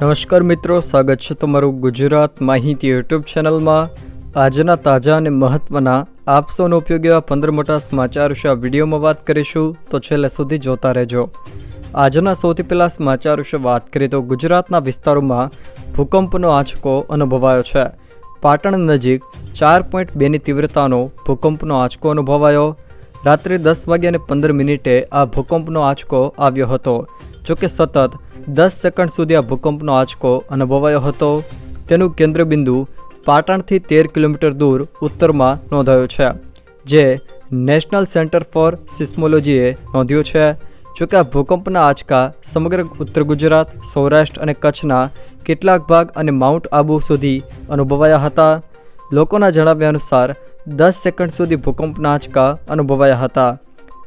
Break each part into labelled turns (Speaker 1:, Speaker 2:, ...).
Speaker 1: નમસ્કાર મિત્રો, સ્વાગત છે તમારું ગુજરાત માહિતી યુટ્યુબ ચેનલમાં. આજના તાજા અને મહત્ત્વના આપસોનો ઉપયોગ એવા પંદર મોટા સમાચાર વિશે આ વિડીયોમાં વાત કરીશું, તો છેલ્લે સુધી જોતા રહેજો. આજના સૌથી પહેલાં સમાચાર વિશે વાત કરીએ તો ગુજરાતના વિસ્તારોમાં ભૂકંપનો આંચકો અનુભવાયો છે. પાટણ નજીક ચાર પોઈન્ટ બેની તીવ્રતાનો ભૂકંપનો આંચકો અનુભવાયો. રાત્રે દસ વાગ્યાને પંદર મિનિટે આ ભૂકંપનો આંચકો આવ્યો હતો. જોકે સતત દસ સેકન્ડ સુધી આ ભૂકંપનો આંચકો અનુભવાયો હતો. તેનું કેન્દ્રબિંદુ પાટણથી તેર કિલોમીટર દૂર ઉત્તરમાં નોંધાયું છે, જે નેશનલ સેન્ટર ફોર સિસ્મોલોજીએ નોંધ્યું છે. જોકે આ ભૂકંપના આંચકા સમગ્ર ઉત્તર ગુજરાત, સૌરાષ્ટ્ર અને કચ્છના કેટલાક ભાગ અને માઉન્ટ આબુ સુધી અનુભવાયા હતા. લોકોના જણાવ્યા અનુસાર, દસ સેકન્ડ સુધી ભૂકંપના આંચકા અનુભવાયા હતા,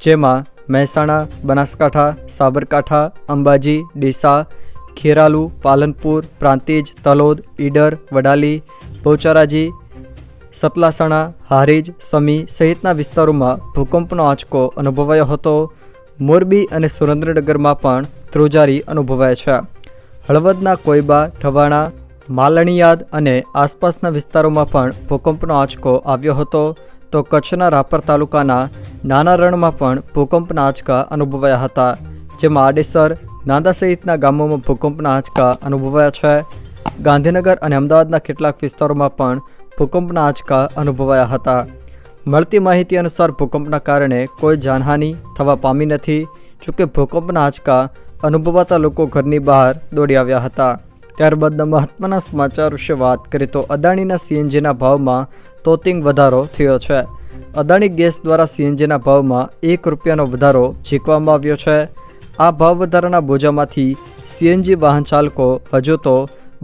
Speaker 1: જેમાં મહેસાણા, બનાસકાંઠા, સાબરકાંઠા, અંબાજી, ડીસા, ખેરાલુ, પાલનપુર, પ્રાંતિજ, તલોદ, ઈડર, વડાલી બહુચરાજી સતલાસણા, હારીજ, સમી સહિતના વિસ્તારોમાં ભૂકંપનો આંચકો અનુભવાયો હતો. મોરબી અને સુરેન્દ્રનગરમાં પણ ધ્રુજારી અનુભવાય છે. હળવદના કોઈબા ઠવાણા માલણીયાદ અને આસપાસના વિસ્તારોમાં પણ ભૂકંપનો આંચકો આવ્યો હતો. તો કચ્છના રાપર તાલુકાના નાના રણમાં પણ ભૂકંપના આંચકા અનુભવાયા હતા, જેમાં આડેસર, નાંદા સહિતના ગામોમાં ભૂકંપના આંચકા અનુભવાયા છે. ગાંધીનગર અને અમદાવાદના કેટલાક વિસ્તારોમાં પણ ભૂકંપના આંચકા અનુભવાયા હતા. મળતી માહિતી અનુસાર ભૂકંપના કારણે કોઈ જાનહાનિ થવા પામી નથી, જોકે ભૂકંપના આંચકા અનુભવાતા લોકો ઘરની બહાર દોડી આવ્યા હતા. ત્યારબાદના મહત્ત્વના સમાચાર વિશે વાત કરીએ તો અદાણીના સીએનજીના ભાવમાં તોતિંગ વધારો થયો છે. અદાણી ગેસ દ્વારા સીએનજીના ભાવમાં એક રૂપિયાનો વધારો ઝીકવામાં આવ્યો છે. આ ભાવ વધારાના બોજામાંથી સીએનજી વાહન ચાલકો હજુ તો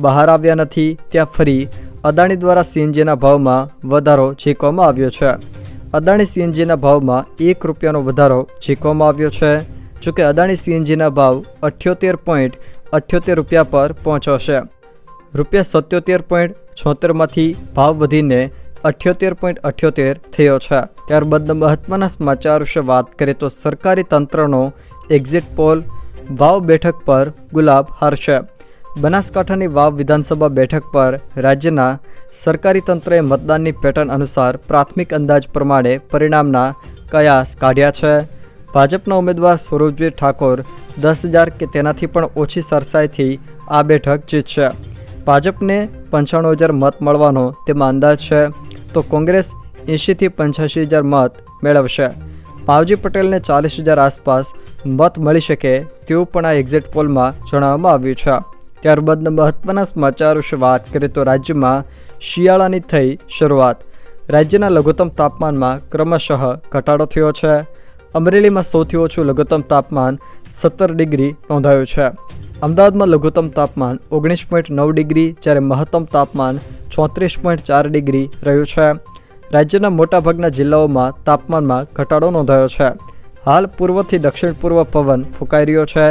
Speaker 1: બહાર આવ્યા નથી, ત્યાં ફરી અદાણી દ્વારા સીએનજીના ભાવમાં વધારો ઝીકવામાં આવ્યો છે. અદાણી સીએનજીના ભાવમાં એક રૂપિયાનો વધારો ઝીકવામાં આવ્યો છે. જોકે અદાણી સીએનજીના ભાવ અઠ્યોતેર પોઈન્ટ અઠ્યોતેર રૂપિયા પર પહોંચ્યો છે. રૂપિયા સત્યોતેર પોઈન્ટ છોતેરમાંથી ભાવ વધીને અઠ્યોતેર પોઈન્ટ અઠ્યોતેર થયો છે. ત્યારબાદ મહત્ત્વના સમાચાર વિશે વાત કરીએ તો સરકારી તંત્રનો એક્ઝિટ પોલ વાવ બેઠક પર ગુલાબ હારશે. બનાસકાંઠાની વાવ વિધાનસભા બેઠક પર રાજ્યના સરકારી તંત્રએ મતદાનની પેટર્ન અનુસાર પ્રાથમિક અંદાજ પ્રમાણે પરિણામના કયાસ કાઢ્યા છે. ભાજપના ઉમેદવાર સ્વરૂપજી ઠાકોર દસ હજાર કે તેનાથી પણ ઓછી સરસાઈથી આ બેઠક જીતશે. ભાજપને પંચાણું હજાર મત મળવાનો તેમાં અંદાજ છે. તો કોંગ્રેસ એંશીથી પંચ્યાસી હજાર મત મેળવશે. માવજી પટેલને ચાલીસ હજાર આસપાસ મત મળી શકે તેવું પણ આ એક્ઝિટ પોલમાં જણાવવામાં આવ્યું છે. ત્યારબાદના મહત્ત્વના સમાચાર વિશે વાત કરીએ તો રાજ્યમાં શિયાળાની થઈ શરૂઆત. રાજ્યના લઘુત્તમ તાપમાનમાં ક્રમશઃ ઘટાડો થયો છે. અમરેલીમાં સૌથી ઓછું લઘુત્તમ તાપમાન સત્તર ડિગ્રી નોંધાયું છે. અમદાવાદમાં લઘુત્તમ તાપમાન ઓગણીસ પોઈન્ટ નવ ડિગ્રી, જ્યારે મહત્તમ તાપમાન ચોત્રીસ પોઈન્ટ ચાર ડિગ્રી રહ્યું છે. રાજ્યના મોટાભાગના જિલ્લાઓમાં તાપમાનમાં ઘટાડો નોંધાયો છે. હાલ પૂર્વથી દક્ષિણ પૂર્વ પવન ફૂંકાઈ રહ્યો છે,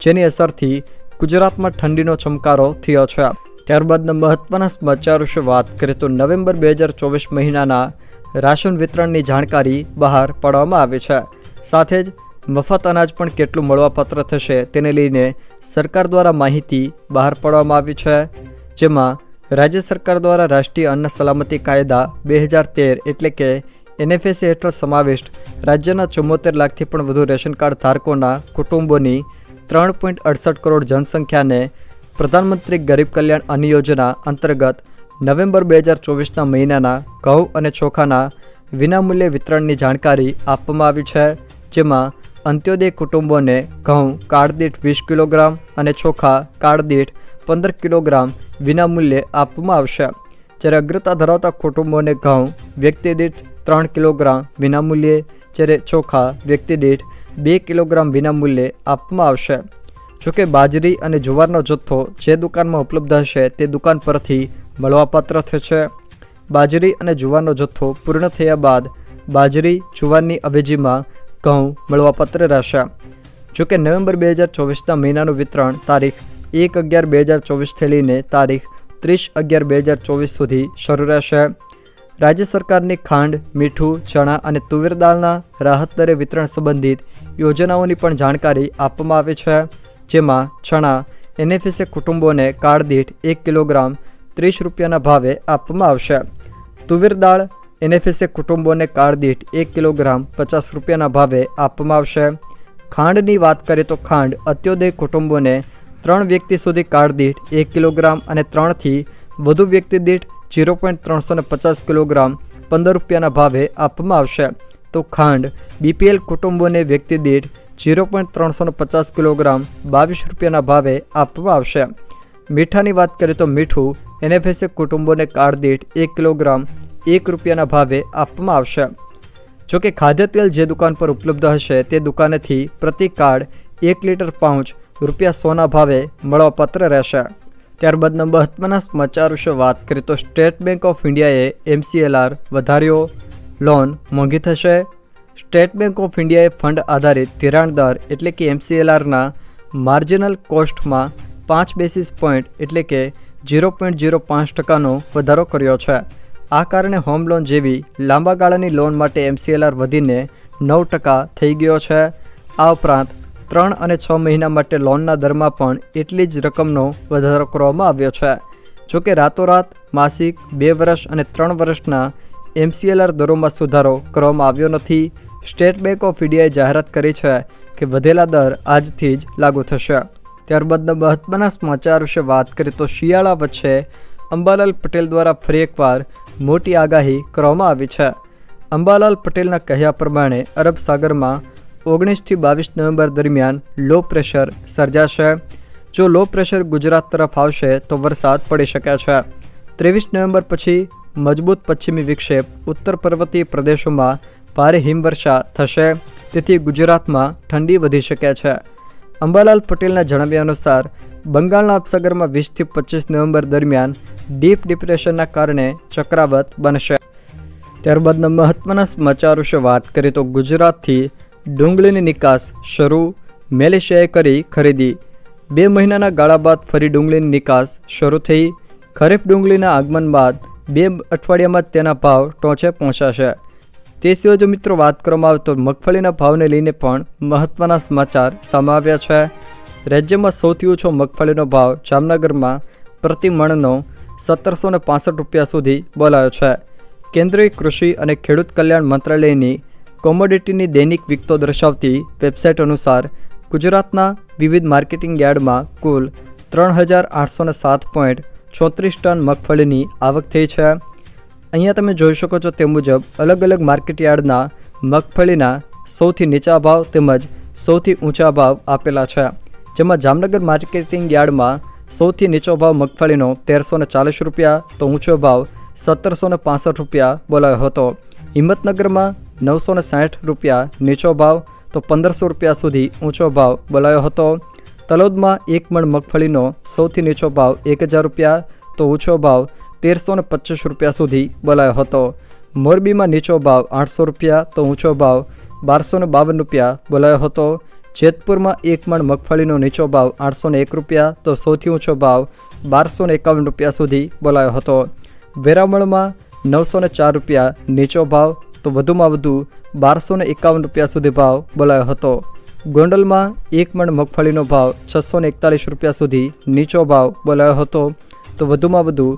Speaker 1: જેની અસરથી ગુજરાતમાં ઠંડીનો ચમકારો થયો છે. ત્યારબાદના મહત્ત્વના સમાચાર વિશે વાત કરીએ તો નવેમ્બર બે હજાર ચોવીસ મહિનાના રાશન વિતરણની જાણકારી બહાર પાડવામાં આવી છે. સાથે જ મફત અનાજ પણ કેટલું મળવાપાત્ર થશે તેને લઈને સરકાર દ્વારા માહિતી બહાર પાડવામાં આવી છે. જેમાં રાજ્ય સરકાર દ્વારા રાષ્ટ્રીય અન્ન સલામતી કાયદા બે હજાર તેર એટલે કે એનએફએસી હેઠળ સમાવિષ્ટ રાજ્યના ચુમ્મોતેર લાખથી પણ વધુ રેશન કાર્ડ ધારકોના કુટુંબોની ત્રણ પોઈન્ટ અડસઠ કરોડ જનસંખ્યાને પ્રધાનમંત્રી ગરીબ કલ્યાણ અન્ન યોજના અંતર્ગત નવેમ્બર બે હજાર ચોવીસના મહિનાના ઘઉં અને ચોખાના વિનામૂલ્યે વિતરણની જાણકારી આપવામાં આવી છે. જેમાં અંત્યોદય કુટુંબોને ઘઉં, કાળદીઠ વીસ કિલોગ્રામ અને ચોખા, કાળદીઠ પંદર કિલોગ્રામ વિનામૂલ્યે આપવામાં આવશે. જ્યારે અગ્રતા ધરાવતા કુટુંબોને ઘઉં વ્યક્તિ દીઠ ત્રણ કિલોગ્રામ વિનામૂલ્યે, જ્યારે ચોખા વ્યક્તિ દીઠ બે કિલોગ્રામ વિનામૂલ્યે આપવામાં આવશે. જોકે બાજરી અને જુવારનો જથ્થો જે દુકાનમાં ઉપલબ્ધ હશે તે દુકાન પરથી મળવાપાત્ર થશે બાજરી અને જુવારનો જથ્થો પૂર્ણ થયા બાદ બાજરી, જુવારની અવેજીમાં ઘઉં મળવાપત્ર રહેશે. જોકે નવેમ્બર બે હજાર ચોવીસના મહિનાનું વિતરણ તારીખ એક અગિયાર બે હજાર ચોવીસથી લઈને તારીખ ત્રીસ અગિયાર બે હજાર ચોવીસ સુધી શરૂ રહેશે. રાજ્ય સરકારની ખાંડ, મીઠું, ચણા અને તુવેર દાળના રાહત દરે વિતરણ સંબંધિત યોજનાઓની પણ જાણકારી આપવામાં આવી છે, જેમાં ચણા એનએફએસએ કુટુંબોને કાર્ડ દીઠ એક કિલોગ્રામ ત્રીસ રૂપિયાના ભાવે આપવામાં આવશે. તુવેર દાળ એનએફએસએ કુટુંબોને કાર્ડ દીઠ એક કિલોગ્રામ પચાસ રૂપિયાના ભાવે આપવામાં આવશે. ખાંડની વાત કરીએ તો ખાંડ અત્યોદય કુટુંબોને ત્રણ વ્યક્તિ સુધી કાર્ડ દીઠ એક કિલોગ્રામ અને ત્રણથી વધુ વ્યક્તિ દીઠ જીરો પોઈન્ટ ત્રણસો પચાસ કિલોગ્રામ પંદર રૂપિયાના ભાવે આપવામાં આવશે. તો ખાંડ બીપીએલ કુટુંબોને વ્યક્તિ દીઠ જીરો પોઈન્ટ ત્રણસો પચાસ કિલોગ્રામ બાવીસ રૂપિયાના ભાવે આપવામાં આવશે. મીઠાની વાત કરીએ તો મીઠું એનએફએસએ કુટુંબોને કાર્ડ દીઠ એક કિલોગ્રામ એક રૂપિયાના ભાવે આપવામાં આવશે. જો કે ખાદ્ય તેલ જે દુકાન પર ઉપલબ્ધ હશે તે દુકાનેથી પ્રતિ કાર્ડ એક લીટર પાઉચ રૂપિયા સોના ભાવે મળવાપાત્ર રહેશે. ત્યારબાદના મહત્ત્વના સમાચાર વિશે વાત કરીએ તો સ્ટેટ બેંક ઓફ ઇન્ડિયાએ એમસીએલઆર વધાર્યો. લોન મોંઘી થશે. સ્ટેટ બેંક ઓફ ઇન્ડિયાએ ફંડ આધારિત ધિરાણ દર એટલે કે એમસીએલઆરના માર્જિનલ કોસ્ટમાં પાંચ બેસિસ પોઈન્ટ એટલે કે ઝીરો પોઈન્ટ ઝીરો પાંચ ટકાનો વધારો કર્યો છે. આ કારણે હોમ લોન જેવી લાંબા ગાળાની લોન માટે એમસીએલઆર વધીને નવ ટકા થઈ ગયો છે. આ ઉપરાંત ત્રણ અને છ મહિના માટે લોનના દરમાં પણ એટલી જ રકમનો વધારો કરવામાં આવ્યો છે. જોકે રાતોરાત માસિક બે વર્ષ અને ત્રણ વર્ષના એમસીએલઆર દરોમાં સુધારો કરવામાં આવ્યો નથી. સ્ટેટ બેંક ઓફ ઇન્ડિયાએ જાહેરાત કરી છે કે વધેલા દર આજથી જ લાગુ થશે. ત્યારબાદના મહત્ત્વના સમાચાર વિશે વાત કરીએ તો શિયાળા વચ્ચે અંબાલાલ પટેલ દ્વારા ફરી એકવાર મોટી આગાહી કરવામાં આવી છે. અંબાલાલ પટેલના કહ્યા પ્રમાણે, અરબ સાગરમાં ઓગણીસથી બાવીસ નવેમ્બર દરમિયાન લો પ્રેશર સર્જાશે. જો લો પ્રેશર ગુજરાત તરફ આવશે, તો વરસાદ પડી શકે છે. ત્રેવીસ નવેમ્બર પછી મજબૂત પશ્ચિમી વિક્ષેપ ઉત્તર પર્વતીય પ્રદેશોમાં ભારે હિમવર્ષા થશે, તેથી ગુજરાતમાં ઠંડી વધી શકે છે. અંબાલાલ પટેલના જણાવ્યા અનુસાર બંગાળના ઉપસાગરમાં વીસથી પચીસ નવેમ્બર દરમિયાન ડીપ ડિપ્રેશનના કારણે ચક્રાવત બનશે. ત્યારબાદના મહત્ત્વના સમાચાર વિશે વાત કરીએ તો ગુજરાતથી ડુંગળીની નિકાસ શરૂ, મેલેશિયાએ કરી ખરીદી. બે મહિનાના ગાળા બાદ ફરી ડુંગળીની નિકાસ શરૂ થઈ. ખરીફ ડુંગળીના આગમન બાદ બે અઠવાડિયામાં તેના ભાવ ટોંચે પહોંચાશે તે સિવાય જો મિત્રો વાત કરવામાં આવે તો મગફળીના ભાવને લઈને પણ મહત્ત્વના સમાચાર સામે આવ્યા છે. રાજ્યમાં સૌથી ઓછો મગફળીનો ભાવ જામનગરમાં પ્રતિ મણનો સત્તરસો ને પાસઠ રૂપિયા સુધી બોલાયો છે. કેન્દ્રીય કૃષિ અને ખેડૂત કલ્યાણ મંત્રાલયની કોમોડિટીની દૈનિક વિગતો દર્શાવતી વેબસાઇટ અનુસાર, ગુજરાતના વિવિધ માર્કેટિંગ યાર્ડમાં કુલ ત્રણ હજાર આઠસો ને સાત પોઈન્ટ ચોત્રીસ ટન મગફળીની આવક થઈ છે. અહીંયા તમે જોઈ શકો છો તે મુજબ અલગ અલગ માર્કેટ યાર્ડના મગફળીના સૌથી નીચા ભાવ તેમજ સૌથી ઊંચા ભાવ આપેલા છે. જેમાં જામનગર માર્કેટિંગ યાર્ડમાં સૌથી નીચો ભાવ મગફળીનો તેરસો ચાલીસ રૂપિયા, તો ઊંચો ભાવ સત્તરસો ને રૂપિયા બોલાયો હતો. હિંમતનગરમાં નવસો સાઠ રૂપિયા નીચો ભાવ, તો પંદરસો રૂપિયા સુધી ઊંચો ભાવ બોલાયો હતો. તલોદમાં એક મણ મગફળીનો સૌથી નીચો ભાવ એક હજાર રૂપિયા, તો ઊંચો ભાવ તેરસો ને રૂપિયા સુધી બોલાયો હતો. મોરબીમાં નીચો ભાવ આઠસો રૂપિયા, તો ઊંચો ભાવ બારસો બાવન રૂપિયા બોલાયો હતો. જેતપુરમાં એક મણ મગફળીનો નીચો ભાવ આઠસો એક રૂપિયા તો સૌથી ઊંચો ભાવ બારસો એકાવન રૂપિયા સુધી બોલાયો હતો. વેરામણમાં નવસો ચાર રૂપિયા નીચો ભાવ તો વધુમાં વધુ બારસો એકાવન રૂપિયા સુધી ભાવ બોલાયો હતો. ગોંડલમાં એક મણ મગફળીનો ભાવ છસો એકતાલીસ રૂપિયા સુધી નીચો ભાવ બોલાયો હતો તો વધુમાં વધુ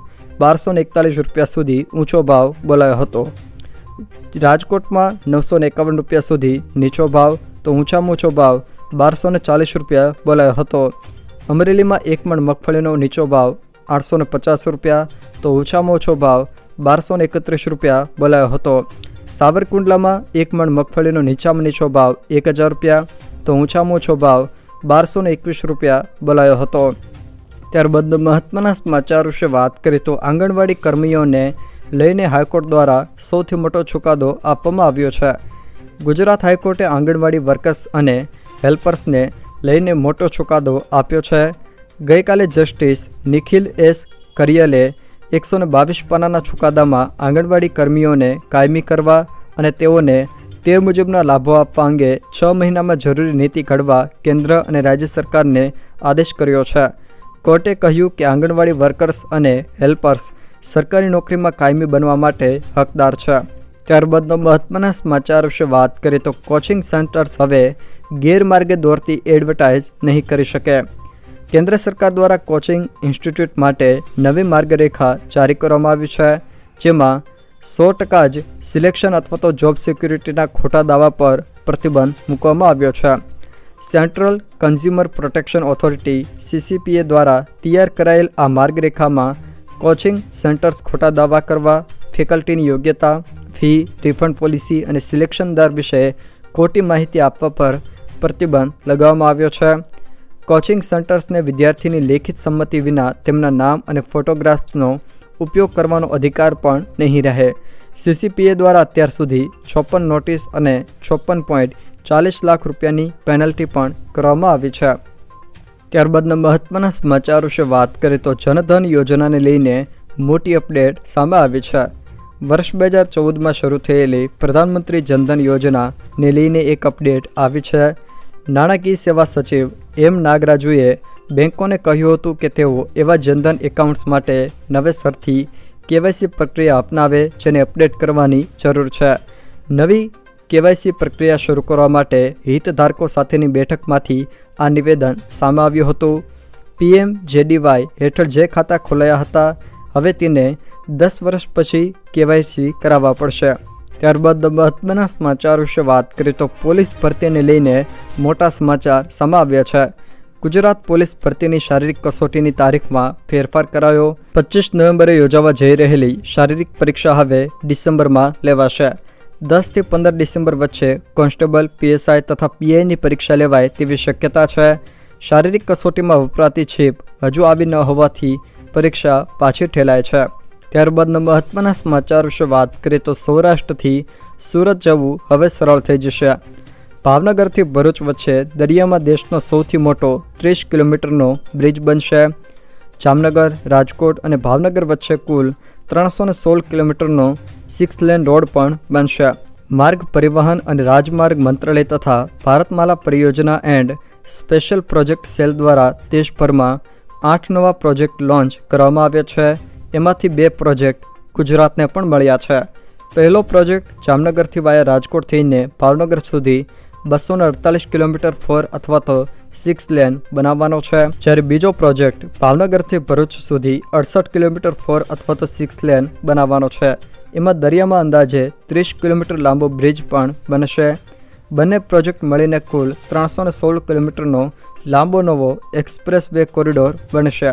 Speaker 1: બારસો એકતાલીસ રૂપિયા સુધી ઊંચો ભાવ બોલાયો હતો. રાજકોટમાં નવસો એકાવન રૂપિયા સુધી નીચો ભાવ તો ઊંચામાં ઊંચો ભાવ બારસો ને ચાલીસ રૂપિયા બોલાયો હતો. અમરેલીમાં એક મણ મગફળીનો નીચો ભાવ આઠસો ને પચાસ રૂપિયા, તો ઓછામાં ઓછો ભાવ બારસો ને એકત્રીસ રૂપિયા બોલાયો હતો. સાવરકુંડલામાં એક મણ મગફળીનો નીચામાં નીચો ભાવ એક હજાર રૂપિયા, તો ઊંચામાં ઓછો ભાવ બારસો ને એકવીસ રૂપિયા બોલાયો હતો. ત્યારબાદ મહત્વના સમાચાર વિશે વાત કરીએ તો આંગણવાડી કર્મીઓને લઈને હાઈકોર્ટ દ્વારા સૌથી મોટો ચુકાદો આપવામાં આવ્યો છે. ગુજરાત હાઈકોર્ટે આંગણવાડી વર્કર્સ અને હેલ્પર્સને લઈને મોટો ચુકાદો આપ્યો છે. ગઈકાલે જસ્ટિસ નિખિલ એસ કરિયલે એકસો ને બાવીસ પાનાના ચુકાદામાં આંગણવાડી કર્મીઓને કાયમી કરવા અને તેઓને તે મુજબના લાભો આપવા અંગે છ મહિનામાં જરૂરી નીતિ ઘડવા કેન્દ્ર અને રાજ્ય સરકારને આદેશ કર્યો છે. કોર્ટે કહ્યું કે આંગણવાડી વર્કર્સ અને હેલ્પર્સ સરકારી નોકરીમાં કાયમી બનવા માટે હકદાર છે. ત્યારબાદનો મહત્ત્વના સમાચાર વિશે વાત કરીએ તો કોચિંગ સેન્ટર્સ હવે ગેરમાર્ગે દોરતી એડવર્ટાઇઝ નહીં કરી શકે. કેન્દ્ર સરકાર દ્વારા કોચિંગ ઇન્સ્ટિટ્યૂટ માટે નવી માર્ગરેખા જારી કરવામાં આવી છે, જેમાં સો ટકા જ સિલેક્શન અથવા તો જોબ સિક્યુરિટીના ખોટા દાવા પર પ્રતિબંધ મૂકવામાં આવ્યો છે. Central Consumer Protection Authority CCPA દ્વારા તૈયાર કરાયેલ આ માર્ગરેખામાં કોચિંગ સેન્ટર્સ ખોટા દાવા કરવા ફેકલ્ટીની યોગ્યતા ફી રિફંડ પોલિસી અને સિલેક્શન દર વિશે ખોટી માહિતી આપવા પર પ્રતિબંધ લગાવવામાં આવ્યો છે. કોચિંગ સેન્ટર્સને વિદ્યાર્થીની લેખિત સંમતિ વિના તેમના નામ અને ફોટોગ્રાફ્સનો ઉપયોગ કરવાનો અધિકાર પણ નહીં રહે. સીસીપીએ દ્વારા અત્યાર સુધી છપ્પન નોટિસ અને છપ્પન પોઈન્ટ ચાલીસ લાખ રૂપિયાની પેનલ્ટી પણ કરવામાં આવી છે. ત્યારબાદના મહત્ત્વના સમાચાર વિશે વાત કરીએ તો જનધન યોજનાને લઈને મોટી અપડેટ સામે આવી છે. વર્ષ બે હજાર ચૌદમાં શરૂ થયેલી પ્રધાનમંત્રી જનધન યોજનાને લઈને એક અપડેટ આવી છે. નાણાકીય સેવા સચિવ એમ નાગરાજુએ બેંકોને કહ્યું હતું કે તેઓ એવા જનધન એકાઉન્ટ્સ માટે નવેસરથી કેવાયસી પ્રક્રિયા અપનાવે જેને અપડેટ કરવાની જરૂર છે. નવી કેવાયસી પ્રક્રિયા શરૂ કરવા માટે હિતધારકો સાથેની બેઠકમાંથી આ નિવેદન સામે આવ્યું હતું. પીએમ જેડીવાય હેઠળ જે ખાતા ખોલાયા હતા, હવે તેને દસ વર્ષ પછી કેવાયસી કરાવવા પડશે. ત્યારબાદ મહત્વના સમાચાર વિશે વાત કરીએ તો પોલીસ ભરતીને લઈને મોટા સમાચાર સમાવ્યા છે. ગુજરાત પોલીસ ભરતીની શારીરિક કસોટીની તારીખમાં ફેરફાર કરાયો. પચીસ નવેમ્બરે યોજાવા જઈ રહેલી શારીરિક પરીક્ષા હવે ડિસેમ્બરમાં લેવાશે. દસથી પંદર ડિસેમ્બર વચ્ચે કોન્સ્ટેબલ, પીએસઆઈ તથા પીઆઈની પરીક્ષા લેવાય તેવી શક્યતા છે. શારીરિક કસોટીમાં વપરાતી છીપ હજુ આવી ન હોવાથી પરીક્ષા પાછી ઠેલાય છે. ત્યારબાદના મહત્ત્વના સમાચાર વિશે વાત કરીએ તો સૌરાષ્ટ્રથી સુરત જવું હવે સરળ થઈ જશે. ભાવનગરથી ભરૂચ વચ્ચે દરિયામાં દેશનો સૌથી મોટો ત્રીસ કિલોમીટરનો બ્રિજ બનશે. જામનગર, રાજકોટ અને ભાવનગર વચ્ચે કુલ ત્રણસો ને સોળ કિલોમીટરનો સિક્સ લેન રોડ પણ બનશે. માર્ગ પરિવહન અને રાજમાર્ગ મંત્રાલય તથા Bharatmala Pariyojana and special project cell દ્વારા દેશભરમાં આઠ નવા પ્રોજેક્ટ લોન્ચ કરવામાં આવ્યા છે. એમાંથી બે પ્રોજેક્ટ ગુજરાતને પણ મળ્યા છે. પહેલો પ્રોજેક્ટ જામનગરથી વાયા રાજકોટ થઈને ભાવનગર સુધી બસો અડતાલીસ કિલોમીટર ફોર અથવા તો સિક્સ લેન બનાવવાનો છે. જ્યારે બીજો પ્રોજેક્ટ ભાવનગરથી ભરૂચ સુધી અડસઠ કિલોમીટર ફોર અથવા તો સિક્સ લેન બનાવવાનો છે. એમાં દરિયામાં અંદાજે ત્રીસ કિલોમીટર લાંબો બ્રિજ પણ બનશે. બંને પ્રોજેક્ટ મળીને કુલ ત્રણસો સોળ કિલોમીટરનો લાંબો નવો એક્સપ્રેસ વે કોરિડોર બનશે.